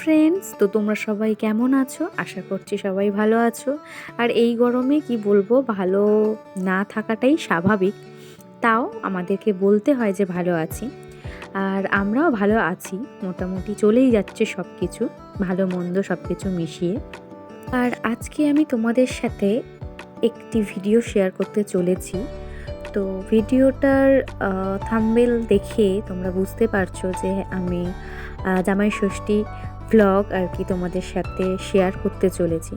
Friends তো তোমরা সবাই কেমন আছো? আশা করছি সবাই ভালো আছো। আর এই গরমে কি বলব, ভালো না থাকাটাই স্বাভাবিক। তাও আমাদেরকে বলতে হয় যে ভালো আছি। আর আমরাও ভালো আছি, মোটামুটি চলেই যাচ্ছে সব কিছু ভালো মন্দ সব কিছু মিশিয়ে। আর আজকে আমি তোমাদের সাথে একটি ভিডিও শেয়ার করতে চলেছি। তো ভিডিওটার থাম্বেল দেখে তোমরা বুঝতে পারছ যে আমি জামাই ষষ্ঠী ভ্লগ আর কি তোমাদের সাথে শেয়ার করতে চলেছি।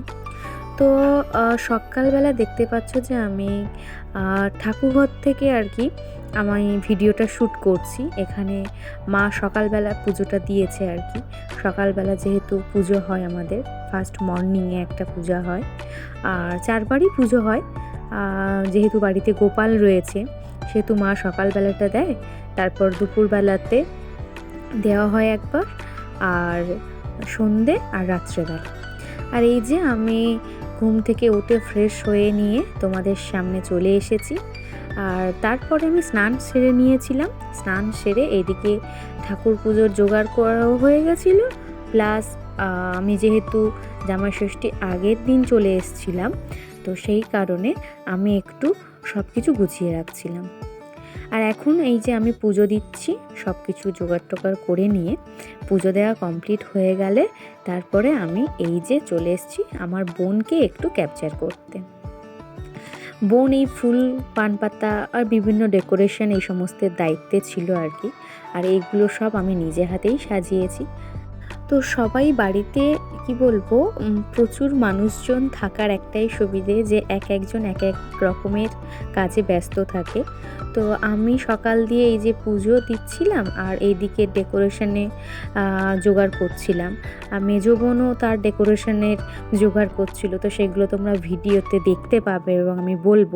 তো সকালবেলা দেখতে পাচ্ছ যে আমি ঠাকুরঘর থেকে আর কি আমি ভিডিওটা শ্যুট করছি। এখানে মা সকালবেলা পুজোটা দিয়েছে আর কি। সকালবেলা যেহেতু পুজো হয় আমাদের ফার্স্ট মর্নিংয়ে একটা পূজা হয়। আর চারবারই পুজো হয়। যেহেতু বাড়িতে গোপাল রয়েছে, সেহেতু মা সকালবেলাটা দেয়। তারপর দুপুরবেলাতে দেওয়া হয় একবার। আর সন্ধে আর রাত্রেবেলা আর এই যে আমি ঘুম থেকে উঠে ফ্রেশ হয়ে নিয়ে তোমাদের সামনে চলে এসেছি। আর তারপরে আমি স্নান সেরে নিয়েছিলাম। স্নান সেরে এদিকে ঠাকুর পুজোর জোগাড় করাও হয়ে গেছিল। প্লাস আমি যেহেতু জামাই ষষ্ঠী আগের দিন চলে এসেছিলাম, তো সেই কারণে আমি একটু সব কিছু গুছিয়ে রাখছিলাম। আর এখন এই যে আমি পুজো দিচ্ছি সব কিছু জোগাড় টোগাড় করে নিয়ে পুজো দেওয়া কমপ্লিট হয়ে গেলে তারপরে আমি এই যে চলে এসেছি আমার বোনকে একটু ক্যাপচার করতে। বোন এই ফুল, পান পাতা আর বিভিন্ন ডেকোরেশন এই সমস্তের দায়িত্বে ছিল আর কি, আর এইগুলো সব আমি নিজে হাতেই সাজিয়েছি। তো সবাই বাড়িতে, কি বলব প্রচুর মানুষজন থাকার একটাই সুবিধে যে এক একজন এক এক রকমের কাজে ব্যস্ত থাকে। তো আমি সকাল দিয়ে এই যে পুজো দিচ্ছিলাম আর এইদিকে ডেকোরেশনে জোগাড় করছিলাম। আর মেজো বোনও তার ডেকোরেশনের জোগাড় করছিল। তো সেগুলো তোমরা ভিডিওতে দেখতে পাবে এবং আমি বলব।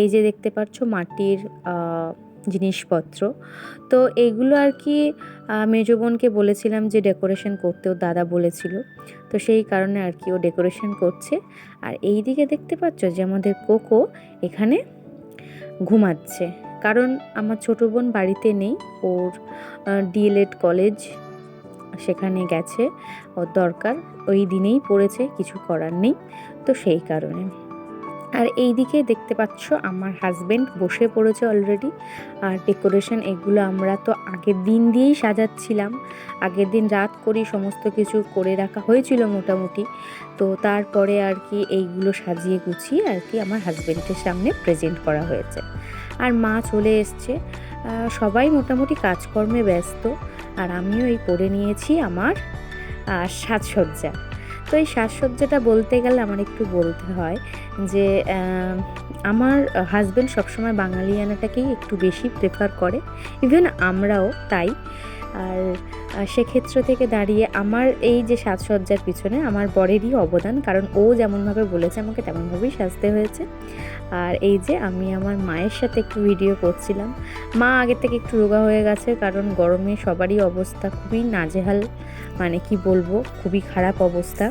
এই যে দেখতে পাচ্ছ মাটির জিনিসপত্র। তো এইগুলো আর কি মেজো বোনকে বলেছিলাম যে ডেকোরেশন করতেও দাদা বলেছিল। তো সেই কারণে আর কি ও ডেকোরেশন করছে। আর এই দিকে দেখতে পাচ্ছ যে আমাদের কোকো এখানে ঘুমাচ্ছে। কারণ আমার ছোটো বোন বাড়িতে নেই, ওর ডিএলএড কলেজ সেখানে গেছে, ওর দরকার, ওই দিনেই পড়েছে, কিছু করার নেই, তো সেই কারণে। আর এই দিকে দেখতে পাচ্ছ আমার হাজব্যান্ড বসে পড়েছে অলরেডি আর ডেকোরেশন এগুলো আমরা তো আগের দিন দিয়েই সাজাচ্ছিলাম, আগের দিন রাত করেই সমস্ত কিছু করে রাখা হয়েছিল মোটামুটি, তো তারপরে আর কি এইগুলো সাজিয়ে গুছিয়ে আর কি আমার হাজব্যান্ডের সামনে প্রেজেন্ট করা হয়েছে। আর মা চলে এসছে। সবাই মোটামুটি কাজকর্মে ব্যস্ত। আর আমিও এই করে নিয়েছি আমার সাজসজ্জা। তো এই সাজসজ্জাটা বলতে গেলে আমার একটু বলতে হয় যে আমার হাজব্যান্ড সবসময় বাঙালিয়ানাটাকেই একটু বেশি প্রেফার করে। ইভেন আমরাও তাই। আর সেক্ষেত্র থেকে দাঁড়িয়ে আমার এই যে সাজসজ্জার পিছনে আমার বরেরই অবদান, কারণ ও যেমনভাবে বলেছে আমাকে তেমনভাবেই সাজতে হয়েছে। আর এই যে আমি আমার মায়ের সাথে একটু ভিডিও করছিলাম। মা আগের থেকে একটু রোগা হয়ে গেছে, কারণ গরমে সবারই অবস্থা খুবই নাজেহাল মানে কি বলব, খুবই খারাপ অবস্থা।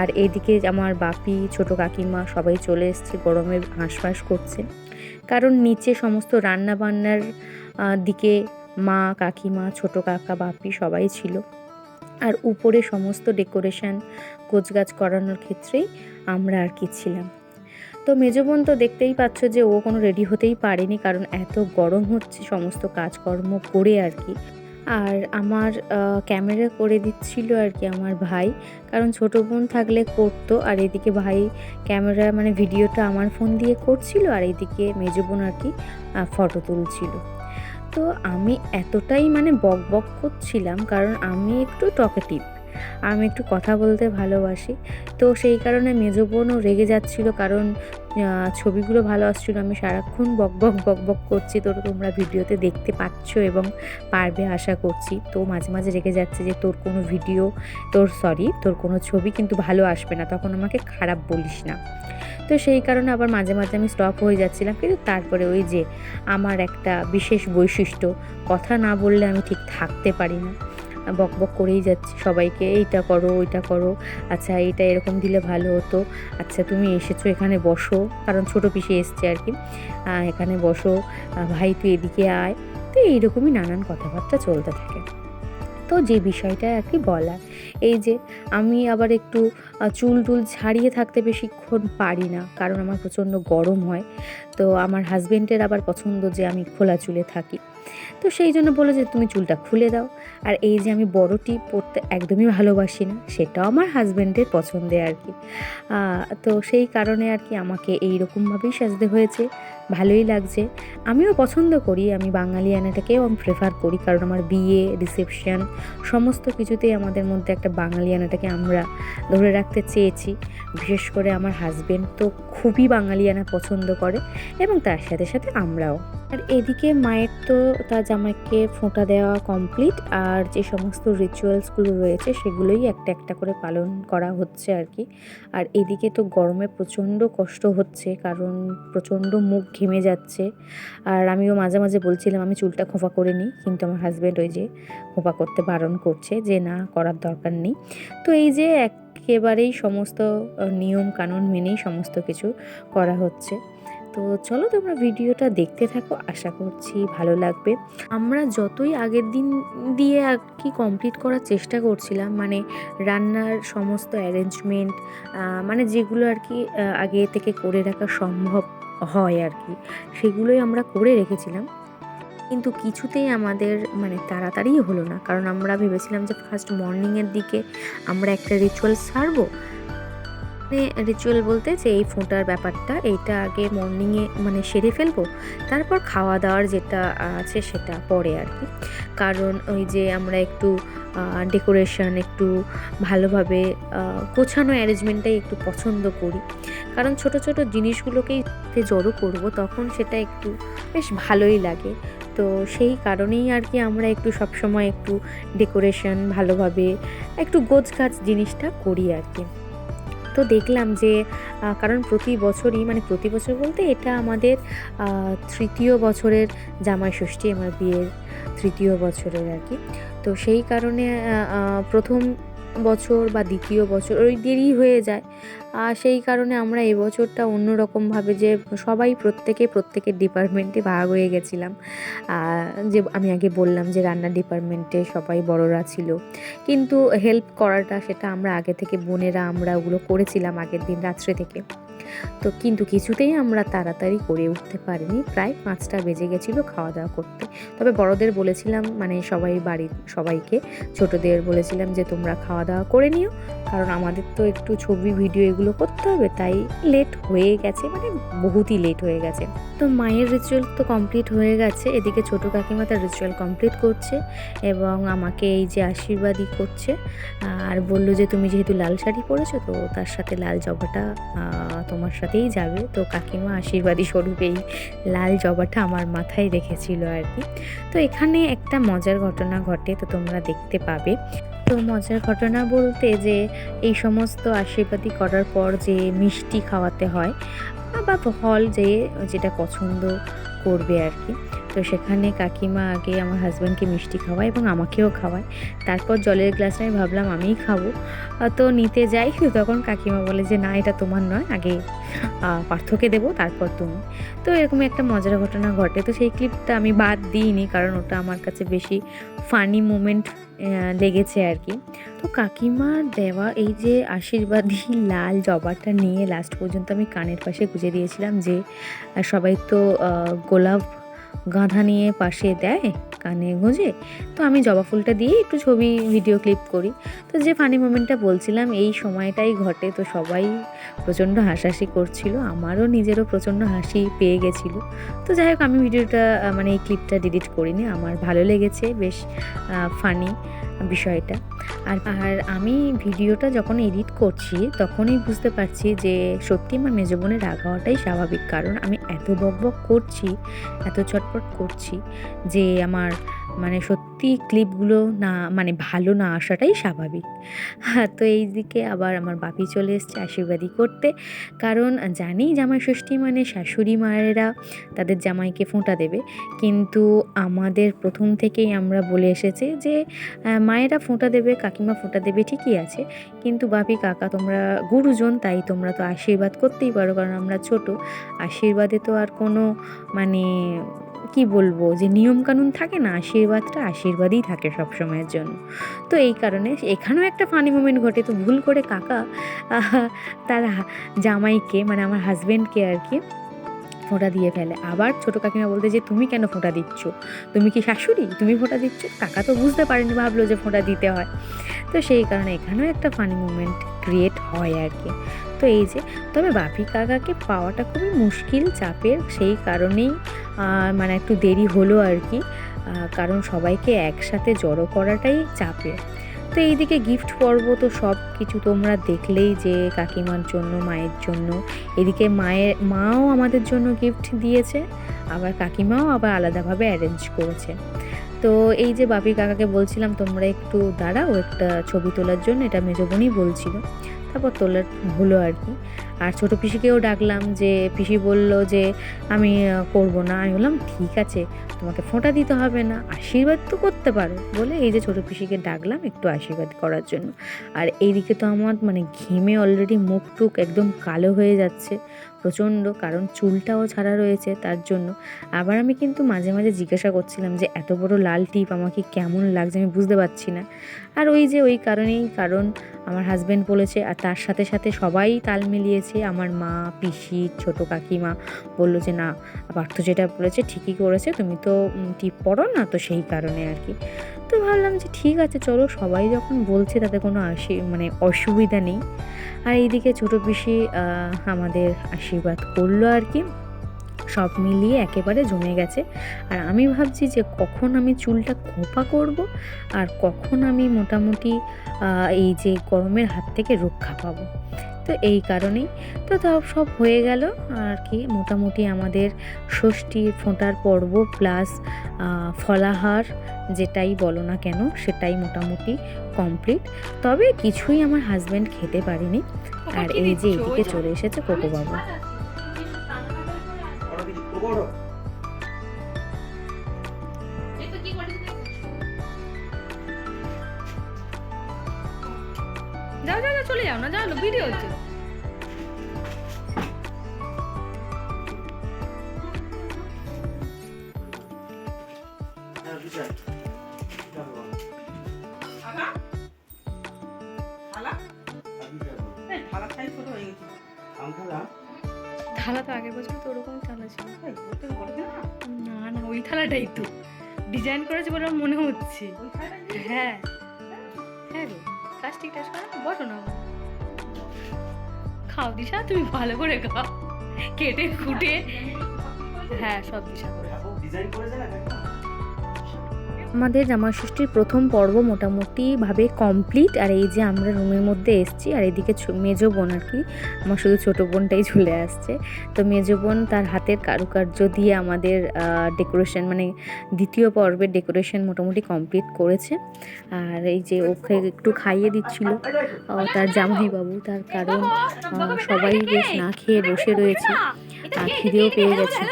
আর এদিকে আমার বাপি, ছোট কাকিমা সবাই চলে এসছে, গরমে হাঁসফাঁস করছে। কারণ নিচে সমস্ত রান্না বান্নার দিকে মা, কাকিমা, ছোট কাকা, বাপি সবাই ছিল। আর উপরে সমস্ত ডেকোরেশন, গোছগাছ করানোর ক্ষেত্রেই আমরা আর কি ছিলাম। তো মেজো বোন তো দেখতেই পাচ্ছ যে ও কোনো রেডি হতেই পারেনি, কারণ এত গরম হচ্ছে সমস্ত কাজকর্ম করে আর কি। আর আমার ক্যামেরা করে দিচ্ছিল আর কি আমার ভাই, কারণ ছোট বোন থাকলে করতো। আর এদিকে ভাই ক্যামেরা মানে ভিডিওটা আমার ফোন দিয়ে করছিল, আর এদিকে মেজো বোন আর কি ফটো তুলছিল। তো আমি এতটাই মানে বক বক করছিলাম কারণ আমি একটু টকেটিভ আমি একটু কথা বলতে ভালোবাসি। তো সেই কারণে মেজো বোনও রেগে যাচ্ছিল কারণ ছবিগুলো ভালো আসছিল, আমি সারাক্ষণ বক বক বক বক করছি। তোর, তোমরা ভিডিওতে দেখতে পাচ্ছ এবং পারবে আশা করছি। তো মাঝে মাঝে রেগে যাচ্ছে যে তোর কোনো ভিডিও, তোর সরি তোর কোনো ছবি কিন্তু ভালো আসবে না। তখন আমাকে খারাপ বলিস না। তো সেই কারণে আবার মাঝে মাঝে আমি স্টপ হয়ে যাচ্ছিলাম। কিন্তু তারপরে ওই যে আমার একটা বিশেষ বৈশিষ্ট্য, কথা না বললে আমি ঠিক থাকতে পারি না। বক বক করেই যাচ্ছি সবাইকে, এইটা করো, ওইটা করো। আচ্ছা এইটা এরকম দিলে ভালো হতো। আচ্ছা তুমি এসেছ, এখানে বসো। কারণ ছোটো পিসে এসছে আর কি। এখানে বসো। ভাই, তুই এদিকে আয়। তো এইরকমই নানান কথাবার্তা চলতে থাকে। তো যে বিষয়টা আর কি বলার। এই যে আমি আবার একটু চুল টুল ছাড়িয়ে থাকতে বেশিক্ষণ পারি না, কারণ আমার প্রচণ্ড গরম হয়। তো আমার হাজব্যান্ডের আবার পছন্দ যে আমি খোলা চুলে থাকি। তো সেই জন্য বলে যে তুমি চুলটা খুলে দাও। আর এই যে আমি বড় টিপ পরতে একদমই ভালোবাসি না, সেটাও আমার হাজব্যান্ডের পছন্দে আর কি। তো সেই কারণে আর কি আমাকে এই রকমভাবেই সাজতে হয়েছে। ভালোই লাগছে। আমিও পছন্দ করি, আমি বাঙালি আনাটাকেও আমি প্রেফার করি, কারণ আমার বিয়ে রিসেপশন সমস্ত কিছুতেই আমাদের মধ্যে একটা বাঙালি আনাটাকে আমরা ধরে রাখতে চেয়েছি। বিশেষ করে আমার হাজব্যান্ড তো খুবই বাঙালিয়ানা পছন্দ করে এবং তার সাথে সাথে আমরাও। আর এদিকে মায়ের তো তার জামাইকে ফোঁটা দেওয়া কমপ্লিট আর যে সমস্ত রিচুয়ালসগুলো রয়েছে সেগুলোই একটা একটা করে পালন করা হচ্ছে আর কি। আর এদিকে তো গরমে প্রচণ্ড কষ্ট হচ্ছে, কারণ প্রচণ্ড মুখ ঘেমে যাচ্ছে। আর আমিও মাঝে মাঝে বলছিলাম, আমি চুলটা খোঁপা করে নিই। কিন্তু আমার হাজব্যান্ড ওই যে খোঁপা করতে বারণ করছে যে, না, করার দরকার নেই। তো এই যে একেবারেই সমস্ত নিয়ম কানুন মেনেই সমস্ত কিছু করা হচ্ছে। তো চলো তোমরা ভিডিওটা দেখতে থাকো, আশা করছি ভালো লাগবে। আমরা যতই আগের দিন দিয়ে আর কি কমপ্লিট করার চেষ্টা করছিলাম মানে রান্নার সমস্ত অ্যারেঞ্জমেন্ট মানে যেগুলো আর কি আগে থেকে করে রাখা সম্ভব হয় আর কি। সেগুলোই আমরা করে রেখেছিলাম। কিন্তু কিছুতেই আমাদের মানে তাড়াতাড়ি হলো না। কারণ আমরা ভেবেছিলাম যে ফার্স্ট মর্নিংয়ের দিকে আমরা একটা রিচুয়াল সারবো মানে রিচুয়াল বলতে যে এই ফোঁটার ব্যাপারটা, এইটা আগে মর্নিংয়ে মানে সেরে ফেলব, তারপর খাওয়া দাওয়ার যেটা আছে সেটা পরে আর কি। কারণ ওই যে আমরা একটু ডেকোরেশন একটু ভালোভাবে গোছানো অ্যারেঞ্জমেন্টটাই একটু পছন্দ করি। কারণ ছোট ছোট জিনিসগুলোকেই জড়ো করব, তখন সেটা একটু বেশ ভালোই লাগে। তো সেই কারণেই আর কি আমরা একটু সবসময় একটু ডেকোরেশন ভালোভাবে, একটু গোছ গাছ জিনিসটা করি আর কি। তো দেখলাম যে কারণ প্রতি বছরই মানে প্রতি বছর বলতে এটা আমাদের তৃতীয় বছরের জামাই ষষ্ঠী, আমার বিয়ের তৃতীয় বছরের আর কি। তো সেই কারণে প্রথম বছর বা দ্বিতীয় বছর ওই দেরি হয়ে যায়। আর সেই কারণে আমরা এবছরটা অন্যরকমভাবে যে সবাই প্রত্যেকে প্রত্যেকের ডিপার্টমেন্টে ভাগ হয়ে গেছিলাম। যে আমি আগে বললাম যে রান্নার ডিপার্টমেন্টে সবাই বড়রা ছিল। কিন্তু হেল্প করাটা সেটা আমরা আগে থেকে বোনেরা আমরা ওগুলো করেছিলাম আগের দিন রাত্রে থেকে। তো কিন্তু কিছুতেই আমরা তাড়াতাড়ি করে উঠতে পারিনি। প্রায় পাঁচটা বেজে গেছিল খাওয়া দাওয়া করতে। তবে বড়দের বলেছিলাম মানে সবাই বাড়ির সবাইকে, ছোটদের বলেছিলাম যে তোমরা খাওয়া দাওয়া করে নিও। কারণ আমাদের তো একটু ছবি, ভিডিও এগুলো করতে হবে, তাই লেট হয়ে গেছে মানে বহুতই লেট হয়ে গেছে। তো মায়ের রিচুয়াল তো কমপ্লিট হয়ে গেছে। এদিকে ছোটো কাকিমা তার রিচুয়াল কমপ্লিট করছে এবং আমাকে এই যে আশীর্বাদই করছে, আর বলল যে, তুমি যেহেতু লাল শাড়ি পরেছো, তো তার সাথে লাল জবাটা তোমার সাথেই যাবে। তো কাকিমা আশীর্বাদী স্বরূপ এই লাল জবাটা আমার মাথায় রেখেছিল আর কি। তো এখানে একটা মজার ঘটনা ঘটে, তো তোমরা দেখতে পাবে। তো মজার ঘটনা বলতে যে, এই সমস্ত আশীর্বাদী করার পর যে মিষ্টি খাওয়াতে হয়, বা ফল যে, যেটা পছন্দ করবে আর কি। তো সেখানে কাকিমা আগে আমার হাজব্যান্ডকে মিষ্টি খাওয়ায় এবং আমাকেও খাওয়ায়। তারপর জলের গ্লাসটা আমি ভাবলাম আমিই খাব। তো নিতে যাই তখন কাকিমা বলে যে, না, এটা তোমার নয়, আগে পার্থকে দেবো, তারপর তুমি। তো এরকম একটা মজার ঘটনা ঘটে। তো সেই ক্লিপটা আমি বাদ দিইনি, কারণ ওটা আমার কাছে বেশি ফানি মুমেন্ট লেগেছে আর কি তো কাকিমার দেওয়া এই যে আশীর্বাদী লাল জবাটা নিয়ে লাস্ট পর্যন্ত আমি কানের পাশে গুজে দিয়েছিলাম যে, সবাই তো গোলাপ গাঁধা নিয়ে পাশে দেয়, কানে গুঁজে। তো আমি জবা ফুলটা দিয়ে একটু ছবি ভিডিও ক্লিপ করি। তো যে ফানি মোমেন্টটা বলছিলাম, এই সময়টাই ঘটে। তো সবাই প্রচণ্ড হাসাহাসি করছিল, আমারও নিজেরও প্রচণ্ড হাসি পেয়ে গেছিল। তো যাই হোক, আমি ভিডিওটা মানে এই ক্লিপটা ডিলিট করিনি। আমার ভালো লেগেছে, বেশ ফানি বিষয়টা। আর আর আমি ভিডিওটা যখন এডিট করছি, তখনই বুঝতে পারছি যে সত্যি আমার মেজো বোনের রাগ হওয়াটাই স্বাভাবিক। কারণ আমি এত বক বক করছি, এত চটপট করছি যে আমার মানে সত্যি ক্লিপগুলো না মানে ভালো না আসাটাই স্বাভাবিক। হ্যাঁ তো এই দিকে আবার আমার বাপি চলে এসছে আশীর্বাদী করতে। কারণ জানি জামাই ষষ্ঠী মানে শাশুড়ি মায়েরা তাদের জামাইকে ফোঁটা দেবে। কিন্তু আমাদের প্রথম থেকেই আমরা বলে এসেছি যে মায়েরা ফোঁটা দেবে, কাকিমা ফোঁটা দেবে ঠিকই আছে। কিন্তু বাপি, কাকা তোমরা গুরুজন, তাই তোমরা তো আশীর্বাদ করতেই পারো। কারণ আমরা ছোট, আশীর্বাদে তো আর কোনো মানে কি বলব, যে নিয়মকানুন থাকে না, আশীর্বাদটা আশীর্বাদই থাকে সব সময়ের জন্য। তো এই কারণে এখানেও একটা ফানি মোমেন্ট ঘটে। তো ভুল করে কাকা তার জামাইকে মানে আমার হাজব্যান্ডকে আর কি ফোঁটা দিয়ে ফেলে। আবার ছোটো কাকিমা বলতে যে, তুমি কেন ফোঁটা দিচ্ছ? তুমি কি শাশুড়ি? তুমি ফোঁটা দিচ্ছ? কাকা তো বুঝতে পারেনি, ভাবলো যে ফোঁটা দিতে হয়। তো সেই কারণে এখানেও একটা ফানি মুমেন্ট ক্রিয়েট হয় আর কি। তো এই যে, তবে বাপি কাকাকে পাওয়াটা খুবই মুশকিল চাপের। সেই কারণেই মানে একটু দেরি হলো আর কি। কারণ সবাইকে একসাথে জড়ো করাটাই চাপের। তো এইদিকে গিফট পর্ব তো সব কিছু তোমরা দেখলেই যে কাকিমার জন্য, মায়ের জন্য। এদিকে মায়ের, মাও আমাদের জন্য গিফট দিয়েছে, আবার কাকিমাও আবার আলাদাভাবে অ্যারেঞ্জ করেছে। তো এই যে বাপি কাকাকে বলছিলাম, তোমরা একটু দাঁড়াও, একটা ছবি তোলার জন্য, এটা মেজবনই বলছিল। তারপর তোলার হলো আর কি। আর ছোটো পিসিকেও ডাকলাম যে, পিসি বলল যে, আমি করব করব না। আমি বললাম, ঠিক আছে, তোমাকে ফোঁটা দিতে হবে না, আশীর্বাদ তো করতে পারো। বলে এই যে ছোটো পিসিকে ডাকলাম একটু আশীর্বাদ করার জন্য। আর এইদিকে তো আমার মানে ঘেমে অলরেডি মুখ টুক একদম কালো হয়ে যাচ্ছে। প্রচণ্ড, কারণ চুলটাও ছাড়া রয়েছে, তার জন্য। আবার আমি কিন্তু মাঝে মাঝে জিজ্ঞাসা করছিলাম যে, এত বড় লাল টিপ, আমাকে কেমন লাগছে? আমি বুঝতে পারছি না। আর ওই যে, ওই কারণেই, কারণ আমার হাজব্যান্ড বলেছে, আর তার সাথে সাথে সবাই তাল মিলিয়েছে। আমার মা, পিসি, ছোট কাকিমা বলল যে, না, পার্থ যেটা বলেছে ঠিকই করেছে, তুমি তো টিপ পড়ো না? তো সেই কারণে আর কি। তো ভাবলাম যে ঠিক আছে, চলো সবাই যখন বলছে তাতে কোনো আসি মানে অসুবিধা নেই। আর এইদিকে ছোটো পিসি আমাদের আশীর্বাদ করল আর কি। সব মিলিয়ে একেবারে জমে গেছে। আর আমি ভাবছি যে কখন আমি চুলটা খোপা করব আর কখন আমি মোটামুটি এই যে গরমের হাত থেকে রক্ষা পাবো। তো এই কারণেই। তো তাও সব হয়ে গেল। আর কি মোটামুটি আমাদের ষষ্ঠী ফোঁটার পর্ব প্লাস ফলাহার যেটাই বলো না কেন সেটাই মোটামুটি কমপ্লিট তবে কিছুই আমার হাজব্যান্ড খেতে পারেনি। আর এই যে এদিকে চলে এসেছে কোকো থালা তো আগের বছর তো ওরকম থালা ছিল। না। না ওই থালাটাই তো। ডিজাইন করেছে বলে মনে হচ্ছে। হ্যাঁ। হ্যাঁ গো প্লাস্টিক টাচ করা বসো না। খাও দিশা তুমি ভালো করে খাও। কেটে কুটে। হ্যাঁ সব দিশা করে ডিজাইন করেছে না আমাদের জামাষষ্ঠীর প্রথম পর্ব মোটামুটিভাবে কমপ্লিট আর এই যে আমরা রুমের মধ্যে এসেছি, আর এদিকে মেজো বোন আর কি, আমার শুধু ছোটো বোনটাই চলে আসছে। তো মেজো বোন তার হাতের কারুকার্য দিয়ে আমাদের ডেকোরেশন মানে দ্বিতীয় পর্বের ডেকোরেশন মোটামুটি কমপ্লিট করেছে। আর এই যে ওকে একটু খাইয়ে দিচ্ছিল তার জামাইবাবু, তার কারণ সবাই বেশ না খেয়ে বসে রয়েছে। আর খিদেও পেয়ে গেছে।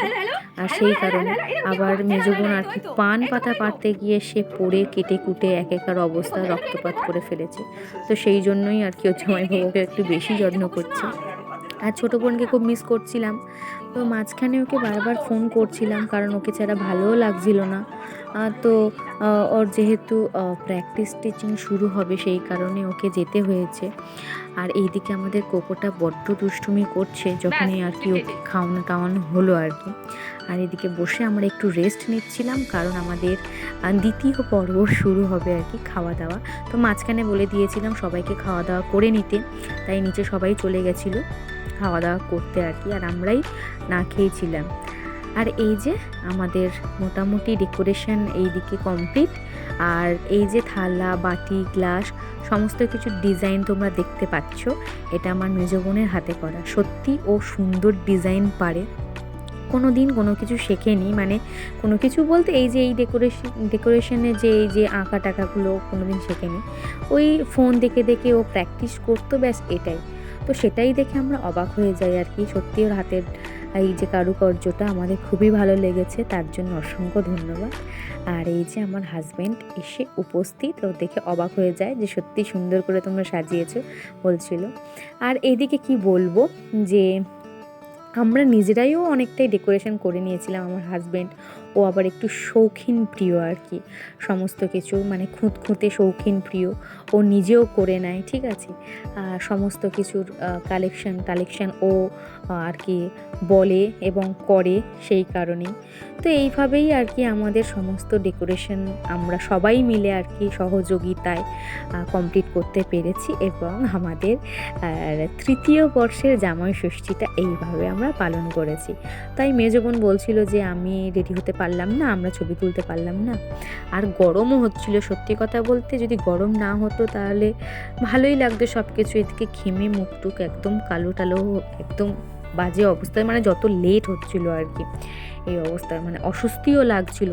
আর সেই কারণে আবার মেজো বোন আর কি পান পাতা পাড়তে গিয়ে সে পড়ে কেটে কুটে এক একার অবস্থা রক্তপাত করে ফেলেছে। তো সেই জন্যই আর কি হচ্ছে আমার বাবুকে একটু বেশি যত্ন করছে। আর ছোটো বোনকে খুব মিস করছিলাম। তো মাঝখানে ওকে বারবার ফোন করছিলাম কারণ ওকে ছাড়া ভালোও লাগছিল না। তো ওর যেহেতু প্র্যাকটিস টিচিং শুরু হবে সেই কারণে ওকে যেতে হয়েছে। আর এইদিকে আমাদের কোকোটা বড্ড দুষ্টুমি করছে যখনই আর কি ওকে খাওয়ানো টাওয়ানো হলো আর কি। আর এদিকে বসে আমরা একটু রেস্ট নিচ্ছিলাম কারণ আমাদের দ্বিতীয় পর্ব শুরু হবে আর কি খাওয়া দাওয়া তো মাঝখানে বলে দিয়েছিলাম সবাইকে খাওয়া দাওয়া করে নিতে তাই নিচে সবাই চলে গেছিল খাওয়া দাওয়া করতে আর কি আর আমরাই না খেয়েছিলাম। আর এই যে আমাদের মোটামুটি ডেকোরেশন এই দিকে কমপ্লিট, আর এই যে থালা, বাটি, গ্লাস, সমস্ত কিছু ডিজাইন তোমরা দেখতে পাচ্ছ, এটা আমার মেজ বোনের হাতে করা। সত্যি ও সুন্দর ডিজাইন পারে। কোনো দিন কোনো কিছু শেখেনি মানে কোনো কিছু বলতে এই যে এই ডেকোরেশন, ডেকোরেশনে যে এই যে আঁকা টাকাগুলো কোনো দিন শেখেনি। ওই ফোন দেখে দেখে ও প্র্যাকটিস করতো, ব্যাস এটাই। তো সেটাই দেখে আমরা অবাক হয়ে যাই আর কি। সত্যি ওর হাতের এই যে কারুকার্যটা আমাদের খুবই ভালো লেগেছে, তার জন্য অসংখ্য ধন্যবাদ। আর এই যে আমার হাজব্যান্ড এসে উপস্থিত, ও দেখে অবাক হয়ে যায় যে সত্যি সুন্দর করে তোমরা সাজিয়েছ বলছিল। আর এইদিকে কি বলব যে, আমরা নিজেরাইও অনেকটাই ডেকোরেশন করে নিয়েছিলাম আমার হাজব্যান্ড ও আবার একটু শৌখিন প্রিয় আর কি। সমস্ত কিছু মানে খুঁত খুঁতে শৌখিন প্রিয়। ও নিজেও করে নেয়, ঠিক আছে? সমস্ত কিছুর কালেকশন কালেকশন ও আর কি বলে এবং করে সেই কারণেই। তো এইভাবেই আর কি আমাদের সমস্ত ডেকোরেশন আমরা সবাই মিলে আর কি সহযোগিতায় কমপ্লিট করতে পেরেছি এবং আমাদের তৃতীয় বর্ষের জামাই ষষ্ঠীটা এইভাবে আমরা পালন করেছি। তাই মেজো বোন বলছিল যে, আমি রেডি হতে পারলাম না, আমরা ছবি তুলতে পারলাম না। আর গরমও হচ্ছিল, সত্যি কথা বলতে যদি গরম না হতো তাহলে ভালোই লাগতো সব কিছু এদিকে ঘেমে মুখটুক একদম কালো টালো, একদম বাজে অবস্থায় মানে যত লেট হচ্ছিল আর কি, এই অবস্থায় মানে অস্বস্তিও লাগছিল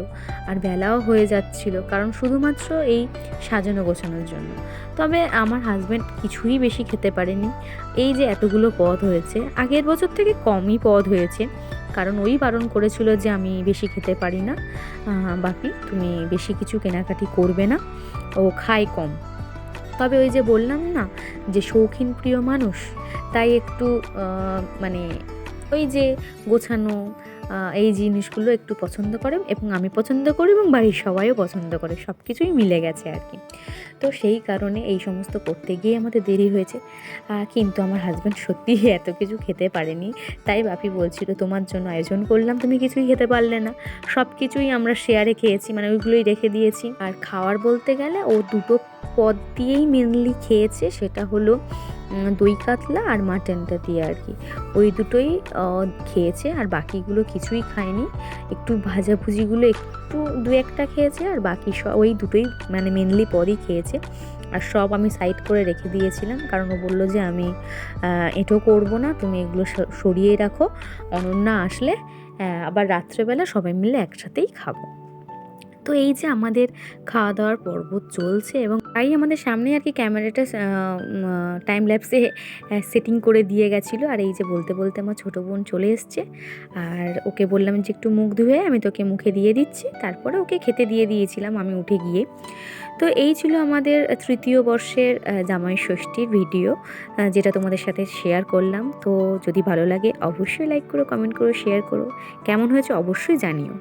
আর বেলাও হয়ে যাচ্ছিল, কারণ শুধুমাত্র এই সাজানো গোছানোর জন্য। তবে আমার হাজব্যান্ড কিছুই বেশি খেতে পারেনি। এই যে এতগুলো পদ হয়েছে, আগের বছর থেকে কমই পদ হয়েছে। কারণ ওই বারণ করেছিল যে আমি বেশি খেতে পারি না। বাকি বাপি, তুমি বেশি কিছু কেনাকাটি করবে না। ও খায় কম। তবে ওই যে বললাম না, যে শৌখিন প্রিয় মানুষ, তাই একটু মানে ওই যে গোছানো এই জিনিসগুলো একটু পছন্দ করে এবং আমি পছন্দ করি এবং বাড়ির সবাইও পছন্দ করে সব কিছুই মিলে গেছে আর কি। তো সেই কারণে এই সমস্ত করতে গিয়ে আমাদের দেরি হয়েছে। কিন্তু আমার হাজব্যান্ড সত্যি এত কিছু খেতে পারেনি। তাই বাপি বলছিল, তোমার জন্য আয়োজন করলাম, তুমি কিছুই খেতে পারলে না। সব কিছুই আমরা শেয়ারে খেয়েছি মানে ওইগুলোই রেখে দিয়েছি। আর খাওয়ার বলতে গেলে ও দুটো পদ দিয়েই মেনলি খেয়েছে, সেটা হলো দই কাতলা আর মাটনটা দিয়ে আর কি। ওই দুটোই খেয়েছে আর বাকিগুলো কিছুই খায়নি। একটু ভাজাভুজিগুলো একটু দু একটা খেয়েছে আর বাকি সব ওই দুটোই মানে মেনলি পদই খেয়েছে। আর সব আমি সাইড করে রেখে দিয়েছিলাম কারণ ও বলল যে আমি এঁটো করব না, তুমি এগুলো সরিয়ে রাখো। অনন্যা আসলে আবার রাত্রেবেলা সবাই মিলে একসাথেই খাব। তো এই যে আমাদের খাওয়া দাওয়ার পর্ব চলছে এবং তাই আমাদের সামনে আর কি ক্যামেরাটা টাইম ল্যাপসে সেটিং করে দিয়ে গেছিল। আর এই যে বলতে বলতে আমার ছোটো বোন চলে এসছে। আর ওকে বললাম যে একটু মুখ ধুয়ে আমি তোকে মুখে দিয়ে দিচ্ছি। তারপরে ওকে খেতে দিয়ে দিয়েছিলাম আমি উঠে গিয়ে। তো এই ছিল আমাদের তৃতীয় বর্ষের জামাই ষষ্ঠীর ভিডিও যেটা তোমাদের সাথে শেয়ার করলাম। তো যদি ভালো লাগে অবশ্যই লাইক করো কমেন্ট করো শেয়ার করো। কেমন হয়েছে অবশ্যই জানিও।